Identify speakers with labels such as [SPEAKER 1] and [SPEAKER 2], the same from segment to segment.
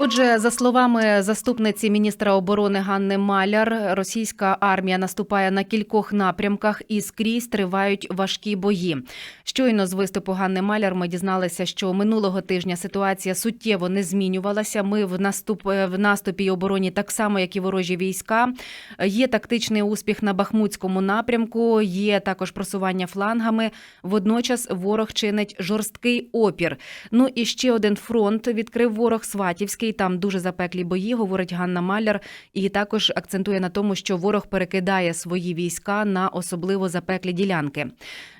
[SPEAKER 1] Отже, за словами заступниці міністра оборони Ганни Маляр, російська армія наступає на кількох напрямках і скрізь тривають важкі бої. Щойно з виступу Ганни Маляр ми дізналися, що минулого тижня ситуація суттєво не змінювалася. Ми в наступ в наступі і обороні так само, як і ворожі війська. Є тактичний успіх на Бахмутському напрямку. Є також просування флангами. Водночас ворог чинить жорсткий опір. Ну і ще один фронт відкрив ворог Сватівський. Там дуже запеклі бої, говорить Ганна Маляр, і також акцентує на тому, що ворог перекидає свої війська на особливо запеклі ділянки.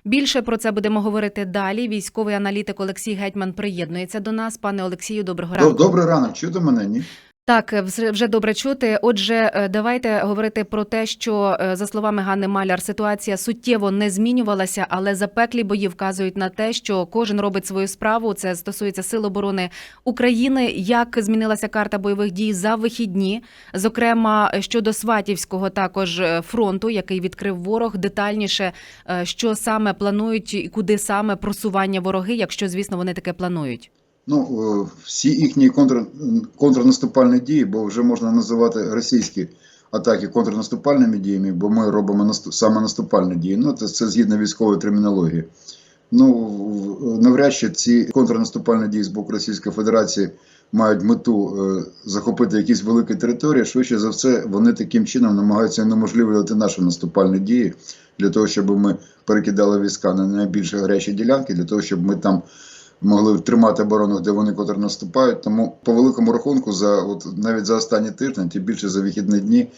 [SPEAKER 1] Більше про це будемо говорити далі. Військовий аналітик Олексій Гетьман приєднується до нас. Пане Олексію, доброго
[SPEAKER 2] Доб-
[SPEAKER 1] ранку.
[SPEAKER 2] Добрий ранок, чути мене? Ні?
[SPEAKER 1] Так, вже вже добре чути. Отже, е, давайте говорити про те, що е, за словами Ганни Маляр, ситуація суттєво не змінювалася, але запеклі бої вказують на те, що кожен робить свою справу. Це стосується сил оборони України. Як змінилася карта бойових дій за вихідні, зокрема щодо Сватівського також е, фронту, який відкрив ворог, детальніше, е, що саме планують і куди саме просування вороги, якщо звісно вони таке планують.
[SPEAKER 2] Ну, е, всі їхні контр... контрнаступальні дії, бо вже можна називати російські атаки контрнаступальними діями, бо ми робимо наступ... саме наступальні дії. Ну, це, це згідно військової термінології. Ну, навряд чи ці контрнаступальні дії з боку Російської Федерації мають мету е, захопити якісь великі території. Швидше за все, вони таким чином намагаються унеможливлювати наші наступальні дії для того, щоб ми перекидали війська на найбільш гарячі ділянки, для того, щоб ми там могли тримати оборону, де вони котре наступають. Тому по великому рахунку, за от навіть за останні тижні, тим більше за вихідні дні.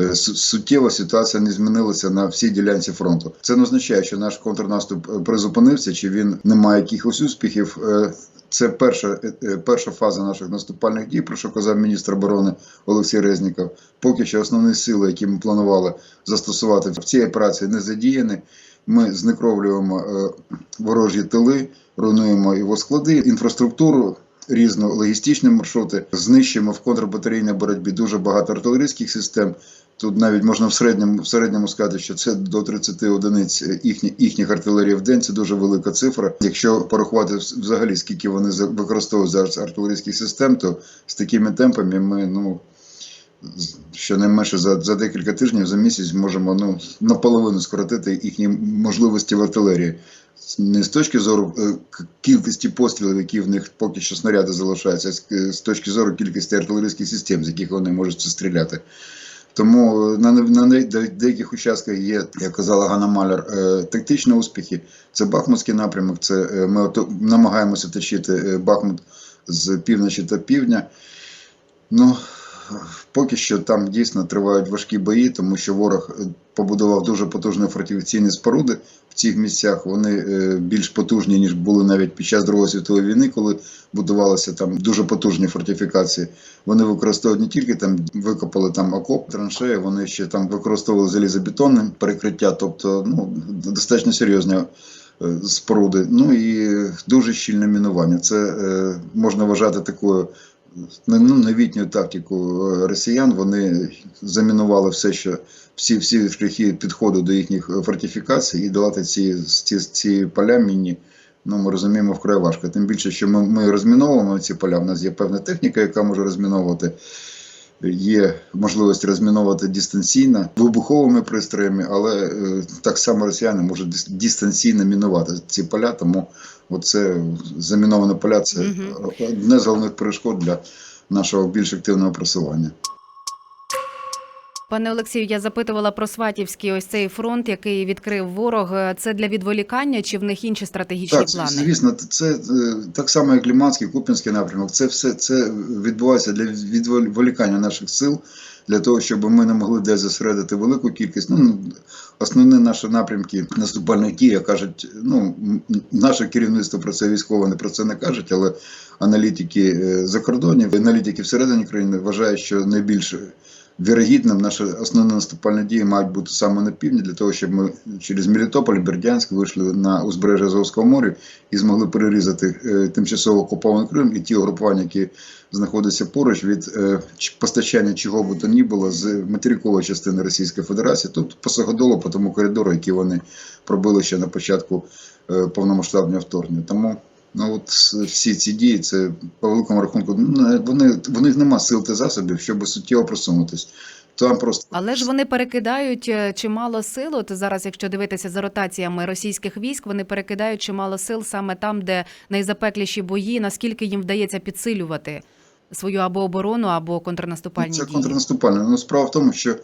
[SPEAKER 2] е, Суттєво ситуація не змінилася на всій ділянці фронту. Це не означає, що наш контрнаступ е, призупинився, чи він не має якихось успіхів. Е, Це перша, перша фаза наших наступальних дій, про що казав міністр оборони Олексій Резніков. Поки що основні сили, які ми планували застосувати в цій операції, не задіяні. Ми знекровлюємо ворожі тили, руйнуємо його склади, інфраструктуру. Різну логістичні маршрути знищуємо в контрбатарейній боротьбі дуже багато артилерійських систем. Тут навіть можна в середньому в середньому сказати, що це до 30 одиниць їхні, їхніх артилерії в день. Це дуже велика цифра. Якщо порахувати взагалі скільки вони використовують зараз артилерійських систем, то з такими темпами ми ну з- щонайменше за, за декілька тижнів за місяць можемо ну наполовину скоротити їхні можливості в артилерії. Не з точки зору е, кількості пострілів, які в них поки що снаряди залишаються, а з, з точки зору кількості артилерійських систем, з яких вони можуть стріляти. Тому е, на, на деяких участках є, як казала Ганна Маляр, е, тактичні успіхи. Це Бахмутський напрямок. Це е, ми намагаємося точити е, Бахмут з півночі та півдня. Ну, поки що там дійсно тривають важкі бої, тому що ворог е, побудував дуже потужні фортифікаційні споруди в цих місцях. Вони е, більш потужні, ніж були навіть під час Другої світової війни, коли будувалися там дуже потужні фортифікації. Вони використовують не тільки там викопали там окоп, траншеї, вони ще там використовували залізобетонне перекриття, тобто ну, достатньо серйозні е, споруди. Ну і дуже щільне мінування. Це е, можна вважати такою ну, новітню тактику е, росіян. Вони замінували все, що всі, всі шляхи підходу до їхніх фортифікацій і долати ці, ці, ці поля мінні. Ну, ми розуміємо вкрай важко. Тим більше, що ми, ми розміновуємо ці поля. У нас є певна техніка, яка може розміновувати. Є можливість розміновувати дистанційно вибуховими пристроями, але е, так само росіяни можуть дистанційно мінувати ці поля. Тому оце заміноване поля це одне з головних перешкод для нашого більш активного просування.
[SPEAKER 1] Пане Олексію, я запитувала про Сватівський ось цей фронт, який відкрив ворог. Це для відволікання чи в них інші стратегічні
[SPEAKER 2] Так,
[SPEAKER 1] плани?
[SPEAKER 2] звісно, це е, так само, як Ліманський, Куп'янський напрямок. Це все це відбувається для відволікання наших сил, для того, щоб ми не могли десь зосередити велику кількість. Ну, основні наші напрямки наступальних дій, як кажуть, ну наше керівництво про це військове не про це не кажуть, але аналітики е, за кордонів, аналітики всередині країни вважають, що найбільше. Вірогідним наші основні наступальні дії мають бути саме на півдні, для того, щоб ми через Мелітополь, Бердянськ вийшли на узбережжя Азовського моря і змогли перерізати е, тимчасово окупований Крим і ті угрупування, які знаходяться поруч від е, постачання чого би то ні було з материкової частини Російської Федерації, тобто по по тому коридору, який вони пробили ще на початку е, повномасштабного вторгнення. Тому Ну от всі ці дії, це по великому рахунку, ну, вони, в них нема сил та засобів, щоб суттєво просунутись. Там просто
[SPEAKER 1] Але ж вони перекидають е, чимало сил. От зараз, якщо дивитися за ротаціями російських військ, вони перекидають чимало сил саме там, де найзапекліші бої. Наскільки їм вдається підсилювати свою або оборону, або контрнаступальні
[SPEAKER 2] це
[SPEAKER 1] дії?
[SPEAKER 2] контрнаступальне. Ну справа в тому, що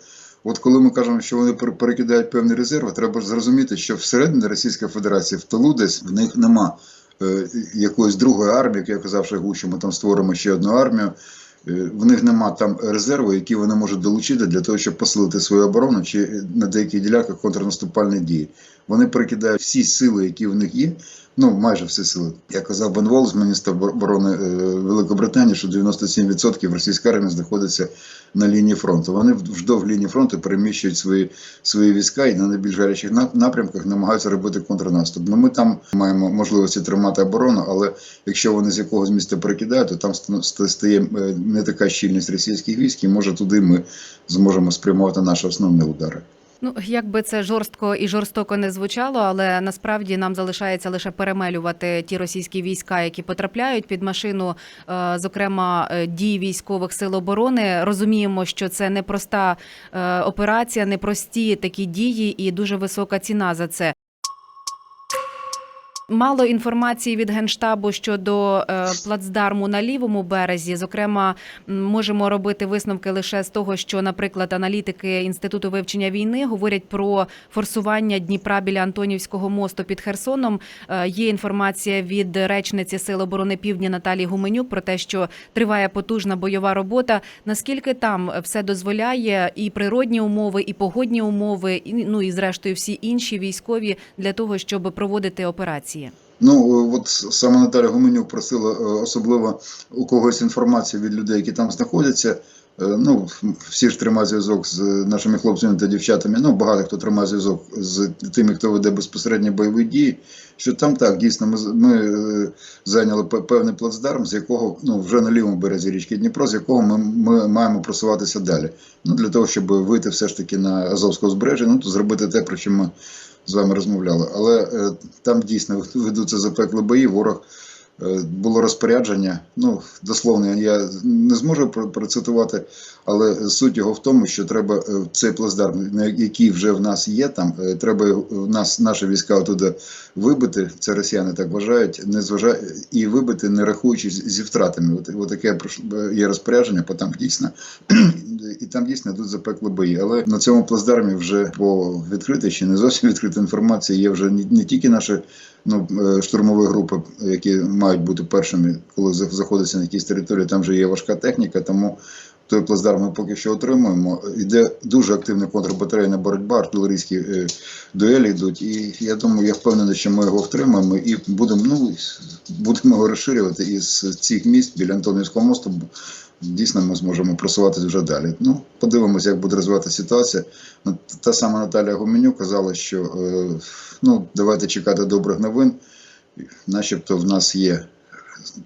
[SPEAKER 2] от коли ми кажемо, що вони пер- перекидають певні резерви, треба ж зрозуміти, що всередині Російської Федерації в тилу десь в них нема якоїсь другої армії, як я казав, що що ми там створимо ще одну армію. Е, В них нема там резерву, які вони можуть долучити для того, щоб посилити свою оборону чи на деяких ділянках контрнаступальні дії. Вони перекидають всі сили, які в них є. Ну, майже всі сили. Я казав Бен Волс, міністр обор- оборони е, Великобританії, що 97% російської армії знаходиться на лінії фронту. Вони вздовж лінії фронту переміщують свої, свої війська і на найбільш гарячих напрямках намагаються робити контрнаступ. Ну, ми там маємо можливості тримати оборону, але якщо вони з якогось міста перекидають, то там ста- ста- стає е, не така щільність російських військ, і може туди ми зможемо спрямувати наші основні удари.
[SPEAKER 1] Ну, як би це жорстко і жорстоко не звучало, але насправді нам залишається лише перемелювати ті російські війська, які потрапляють під машину, е, зокрема дії дій військових сил оборони. Розуміємо, що це непроста е, операція, непрості такі дії і дуже висока ціна за це. Мало інформації від генштабу щодо е, плацдарму на лівому березі. Зокрема, можемо робити висновки лише з того, що, наприклад, аналітики інституту вивчення війни говорять про форсування Дніпра біля Антонівського мосту під Херсоном. Е, Є інформація від речниці Сил оборони Півдня Наталії Гуменюк про те, що триває потужна бойова робота. Наскільки там все дозволяє і природні умови, і погодні умови, і ну і зрештою всі інші військові для того, щоб проводити операції.
[SPEAKER 2] Ну, е, от саме Наталя Гуменюк просила е, особливо у когось інформацію від людей, які там знаходяться. Е, Ну, всі ж тримають зв'язок з нашими хлопцями та дівчатами. Ну, багато хто тримає зв'язок з тими, хто веде безпосередньо бойові дії. Що там так, дійсно, ми, ми зайняли пе- певний плацдарм, з якого ну, вже на лівому березі річки Дніпро, з якого ми, ми маємо просуватися далі. Ну, для того, щоб вийти все ж таки на Азовське узбережжя, ну, то зробити те, про що ми з вами розмовляли. Але е, там дійсно ведуться запекли бої. Ворог е, було розпорядження. Ну, дословно, я не зможу про- процитувати, але суть його в тому, що треба е, цей плацдарм, який вже в нас є, там е, треба в нас наші війська оттуда вибити. Це росіяни так вважають, не зважає і вибити, не рахуючись зі втратами. От, таке є розпорядження, бо там дійсно і там дійсно йдуть запекли бої. Але на цьому плацдармі вже по відкритій чи не зовсім відкритій інформації є вже не, тільки наші ну, е, штурмові групи, які мають бути першими, коли за- заходиться на якісь території, там вже є важка техніка, тому. Той плацдарм ми поки що отримуємо. Йде дуже активна контрбатарейна боротьба, артилерійські е, дуелі йдуть. І я думаю, я впевнений, що ми його втримаємо і будемо ну, будемо його розширювати із цих міст біля Антонівського мосту. Дійсно, ми зможемо просуватися вже далі. Ну, подивимося, як буде розвиватися ситуація. Ну, Та сама Наталія Гуменюк казала, що е, ну, давайте чекати добрих новин. Начебто в нас є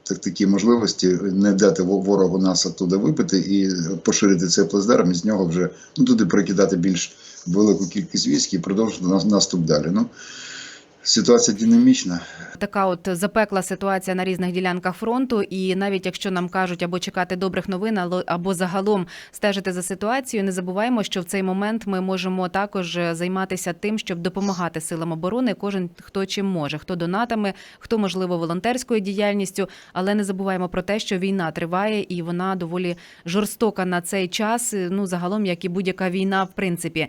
[SPEAKER 2] такі можливості не дати ворогу нас оттуда випити і поширити цей плацдарм, і з нього вже ну, туди прикидати більш велику кількість військ і продовжити наступ далі. Ну, ситуація динамічна.
[SPEAKER 1] Така от запекла ситуація на різних ділянках фронту, і навіть якщо нам кажуть або чекати добрих новин, або загалом стежити за ситуацією, не забуваємо, що в цей момент ми можемо також займатися тим, щоб допомагати силам оборони. Кожен хто чим може, хто донатами, хто можливо волонтерською діяльністю. Але не забуваємо про те, що війна триває і вона доволі жорстока на цей час. Ну загалом, як і будь-яка війна, в принципі.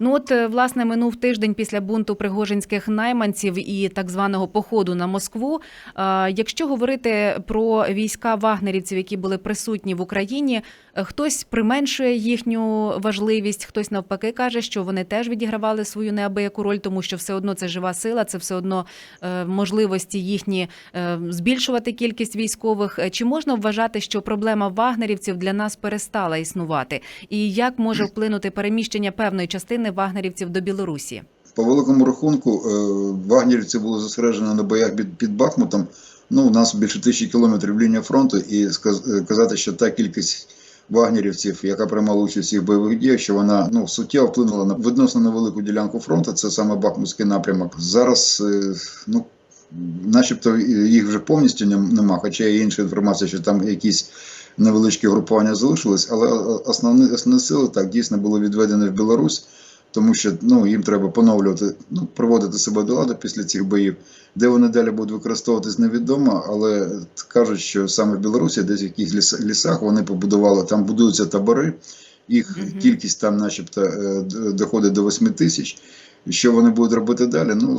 [SPEAKER 1] Ну от е, власне минув тиждень після бунту пригожинських найманців і так званого походу на Москву. Е, Якщо говорити про війська вагнерівців, які були присутні в Україні, е, хтось применшує їхню важливість, хтось навпаки каже, що вони теж відігравали свою неабияку роль, тому що все одно це жива сила, це все одно можливості їхні збільшувати кількість військових. Чи можна вважати, що проблема вагнерівців для нас перестала існувати? І як може вплинути переміщення певної частини вагнерівців до Білорусі?
[SPEAKER 2] По великому рахунку, е, вагнерівці були зосереджені на боях під, Бахмутом. Ну, у нас більше тисячі кілометрів лінія фронту, і е, казати, що та кількість вагнерівців, яка приймала участь всіх бойових діях, що вона ну, суттєво вплинула на відносно невелику ділянку фронту, це саме Бахмутський напрямок. Зараз, е, ну, начебто їх вже повністю нем- нема, хоча є інша інформація, що там якісь невеличкі групування залишились, але основні, основні сили так дійсно були відведені в Білорусь, тому що ну, їм треба поновлювати, ну, приводити себе до ладу після цих боїв. Де вони далі будуть використовуватись, невідомо, але кажуть, що саме в Білорусі, десь в якихось ліс- лісах вони побудували, там будуються табори, їх
[SPEAKER 1] Мгм.
[SPEAKER 2] кількість там, начебто, е, доходить до 8 тисяч. Що вони будуть робити далі? Ну,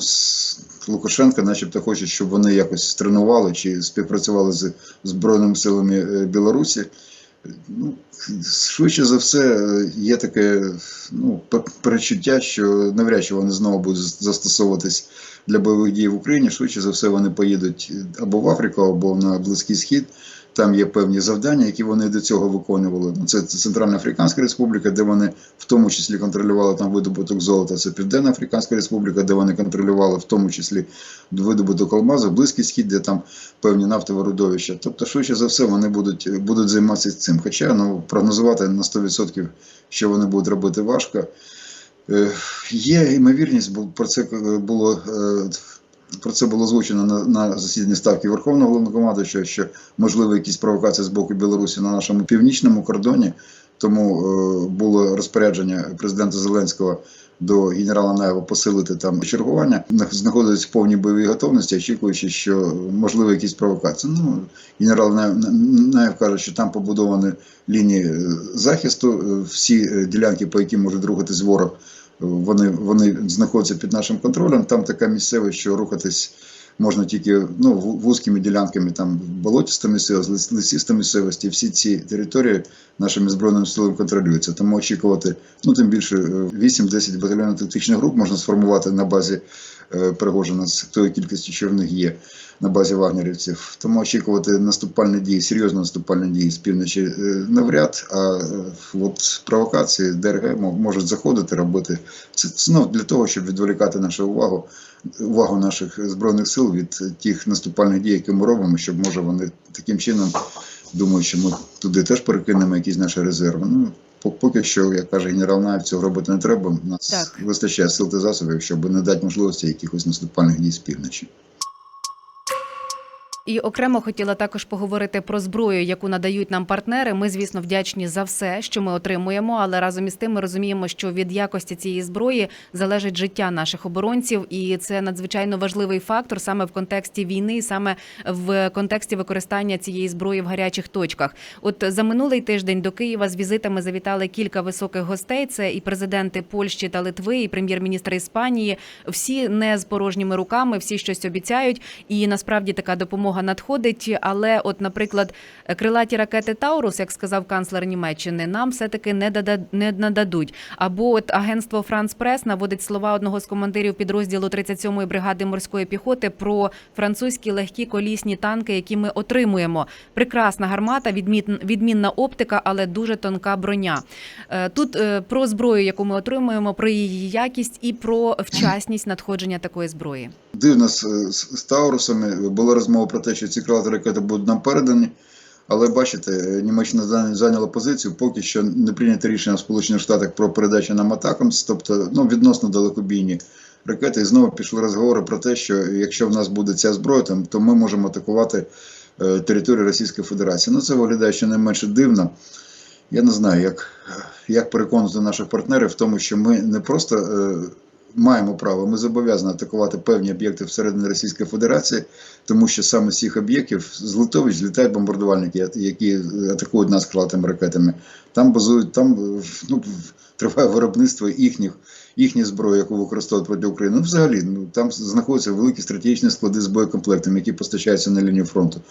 [SPEAKER 2] Лукашенко, начебто, хоче, щоб вони якось тренували чи співпрацювали з Збройними силами е, Білорусі. Ну, швидше за все, е, є таке ну, пер- перечуття, що навряд чи вони знову будуть застосовуватись для бойових дій в Україні. Швидше за все, вони поїдуть або в Африку, або на Близький Схід. Там є певні завдання, які вони до цього виконували. Ну, це, це Центральна Африканська Республіка, де вони в тому числі контролювали там видобуток золота. Це Південна Африканська Республіка, де вони контролювали в тому числі видобуток алмазу, Близький Схід, де там певні нафтові родовища. Тобто, швидше за все, вони будуть, будуть займатися цим. Хоча ну, прогнозувати на 100%, що вони будуть робити важко. Е, Є ймовірність, про це е, було. Про це було озвучено на, на засіданні ставки Верховного Головнокомандуючого, що можливо якісь провокації з боку Білорусі на нашому північному кордоні. Тому е, було розпорядження президента Зеленського до генерала Наєва посилити там чергування, знаходитись в повній бойовій готовності, очікуючи, що можливо якісь провокації. Ну, генерал Наєв, каже, що там побудовані лінії е, захисту, е, всі е, ділянки, по яким може рухатись ворог, вони, вони знаходяться під нашим контролем. Там така місцевість, що рухатись можна тільки ну, вузькими ділянками, там болотіста місцевість, лисіста місцевості. Всі ці території нашими збройними силами контролюються. Тому очікувати, ну тим більше е, 8-10 батальйонів тактичних груп можна сформувати на базі е, Пригожина з тої кількості, що в них є на базі вагнерівців. Тому очікувати наступальні дії, серйозні наступальні дії з півночі е, навряд. А е, от провокації ДРГ мо- можуть заходити, робити це знов для того, щоб відволікати нашу увагу, увагу наших збройних сил від е, тих наступальних дій, які ми робимо, щоб може вони таким чином думають, що ми туди теж перекинемо якісь наші резерви. Ну поки що, як каже генерал Наєв, цього робити не треба. У нас
[SPEAKER 1] Так.
[SPEAKER 2] вистачає сил та засобів, щоб не дати можливості якихось наступальних дій з півночі.
[SPEAKER 1] І окремо хотіла також поговорити про зброю, яку надають нам партнери. Ми, звісно, вдячні за все, що ми отримуємо, але разом із тим ми розуміємо, що від якості цієї зброї залежить життя наших оборонців, і це надзвичайно важливий фактор саме в контексті війни, саме в контексті використання цієї зброї в гарячих точках. От за минулий тиждень до Києва з візитами завітали кілька високих гостей. Це і президенти Польщі та Литви, і прем'єр-міністр Іспанії. Всі не з порожніми руками, всі щось обіцяють. І насправді така допомога надходить. Але, от, наприклад, крилаті ракети Таурус, як сказав канцлер Німеччини, нам все таки не дада- не нададуть. Або от агентство Франс Прес наводить слова одного з командирів підрозділу 37-ї бригади морської піхоти про французькі легкі колісні танки, які ми отримуємо. Прекрасна гармата, відмін- відмінна оптика, але дуже тонка броня. Е, Тут е, про зброю, яку ми отримуємо, про її якість і про вчасність надходження такої зброї.
[SPEAKER 2] Дивно з, з, з Таурусами була розмова про те, що ці крилаті ракети будуть нам передані. Але бачите, Німеччина зайняла позицію, поки що не прийнято рішення в Сполучених Штатах про передачу нам атакам, тобто ну, відносно далекобійні ракети. І знову пішли розговори про те, що якщо в нас буде ця зброя, то ми можемо атакувати е, територію Російської Федерації. Ну це виглядає щонайменше дивно. Я не знаю, як, як переконати наших партнерів в тому, що ми не просто е, маємо право, ми зобов'язані атакувати певні об'єкти всередині Російської Федерації, тому що саме з цих об'єктів з Литович злітають бомбардувальники, які атакують нас крилатими ракетами. Там базують, там ну, триває виробництво їхніх. Їхні зброї, яку використовують проти України, ну взагалі ну там знаходяться великі стратегічні склади з боєкомплектами, які постачаються на лінію фронту.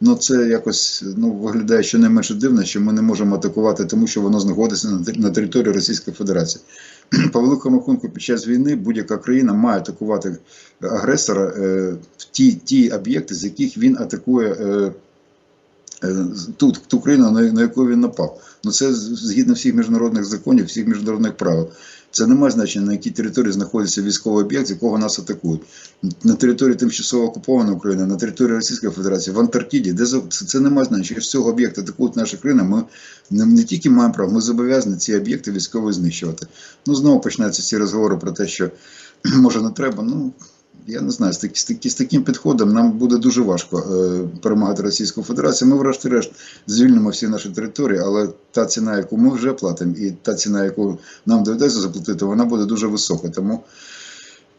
[SPEAKER 2] Ну це якось ну виглядає щонайменше дивно, що ми не можемо атакувати, тому що воно знаходиться на, території Російської Федерації. По великому рахунку, під час війни будь-яка країна має атакувати агресора е, в ті, ті об'єкти, з яких він атакує. Е, е, Тут ту країну, на, яку він напав. Ну це згідно всіх міжнародних законів, всіх міжнародних правил. Це не має значення, на якій території знаходиться військовий об'єкт, якого нас атакують. На території тимчасово окупованої України, на території Російської Федерації, в Антарктиді, де це, не має значення. Якщо з цього об'єкту атакують наша країна, ми не, не тільки маємо право, ми зобов'язані ці об'єкти військово знищувати. Ну знову починаються ці розговори про те, що може не треба. Ну я не знаю, з, такі, з, такі, з таким підходом нам буде дуже важко е, перемагати Російську Федерацію. Ми, врешті-решт, звільнимо всі наші території, але та ціна, яку ми вже платимо, і та ціна, яку нам доведеться заплатити, вона буде дуже висока. Тому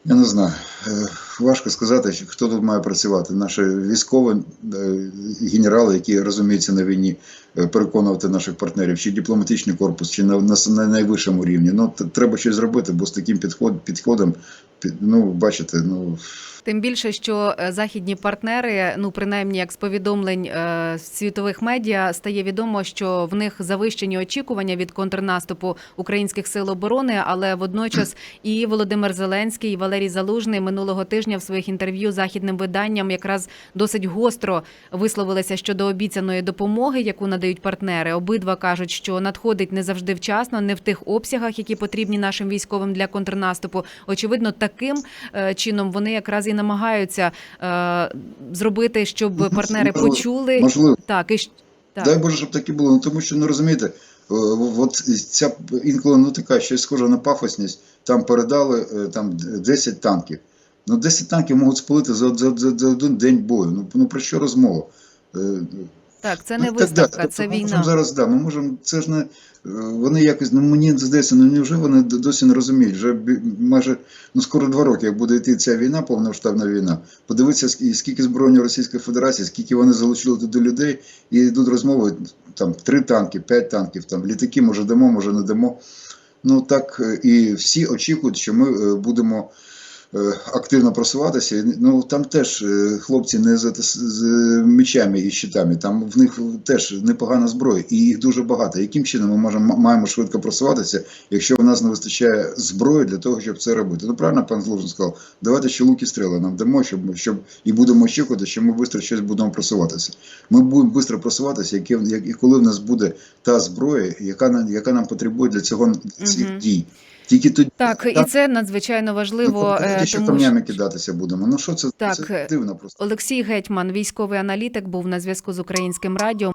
[SPEAKER 2] я не знаю, е, важко сказати, хто тут має працювати. Наші військові е, генерали, які розуміються на війні, е, переконувати наших партнерів, чи дипломатичний корпус, чи на, на, на найвищому рівні. Ну треба щось зробити, бо з таким підход, підходом, під, ну бачите, ну
[SPEAKER 1] Тим більше, що е, західні партнери, ну принаймні як з повідомлень е, світових медіа, стає відомо, що в них завищені очікування від контрнаступу українських сил оборони, але водночас і Володимир Зеленський, і Валерій Залужний минулого тижня в своїх інтерв'ю західним виданням якраз досить гостро висловилися щодо обіцяної допомоги, яку надають партнери. Обидва кажуть, що надходить не завжди вчасно, не в тих обсягах, які потрібні нашим військовим для контрнаступу. Очевидно, таким е, чином вони якраз і намагаються е, зробити, щоб партнери почули
[SPEAKER 2] можливо.
[SPEAKER 1] так і так.
[SPEAKER 2] Дай Боже, щоб таке було. Ну тому що ну розумієте, е, от ця інколи ну така щось схоже на пафосність. Там передали е, там 10 танків. Ну 10 танків можуть спалити за, за, за, за один день бою. Ну, ну про що розмова? Е,
[SPEAKER 1] Так, це
[SPEAKER 2] ну,
[SPEAKER 1] не
[SPEAKER 2] так, да.
[SPEAKER 1] виставка,
[SPEAKER 2] Тобто
[SPEAKER 1] це
[SPEAKER 2] ми можемо
[SPEAKER 1] війна.
[SPEAKER 2] зараз, да, ми можемо, це ж не е, вони якось, ну мені здається, ну невже вони досі не розуміють? Вже майже ну скоро два роки, як буде йти ця війна, повномасштабна війна. Подивитися, скільки збройної Російської Федерації, скільки вони залучили туди людей, і йдуть розмови там три танки, п'ять танків, там літаки, може дамо, може не дамо. Ну так е, і всі очікують, що ми будемо активно просуватися. Ну там теж е, хлопці не з, з, мечами і щитами, там в них теж непогана зброя, і їх дуже багато. Яким чином ми можемо маємо швидко просуватися, якщо в нас не вистачає зброї для того, щоб це робити? Ну правильно пан Злужин сказав, давайте ще луки стріли нам дамо, щоб, щоб і будемо очікувати, що ми швидко щось будемо просуватися. Ми будемо швидко просуватися, яке, як, і коли в нас буде та зброя, яка нам, яка нам потребує для цього цих дій. Тільки тоді
[SPEAKER 1] Так, і це надзвичайно важливо,
[SPEAKER 2] ну,
[SPEAKER 1] тому що
[SPEAKER 2] камнями кидатися будемо. Ну що це,
[SPEAKER 1] Так,
[SPEAKER 2] це дивно просто.
[SPEAKER 1] Олексій Гетьман, військовий аналітик, був на зв'язку з українським радіо.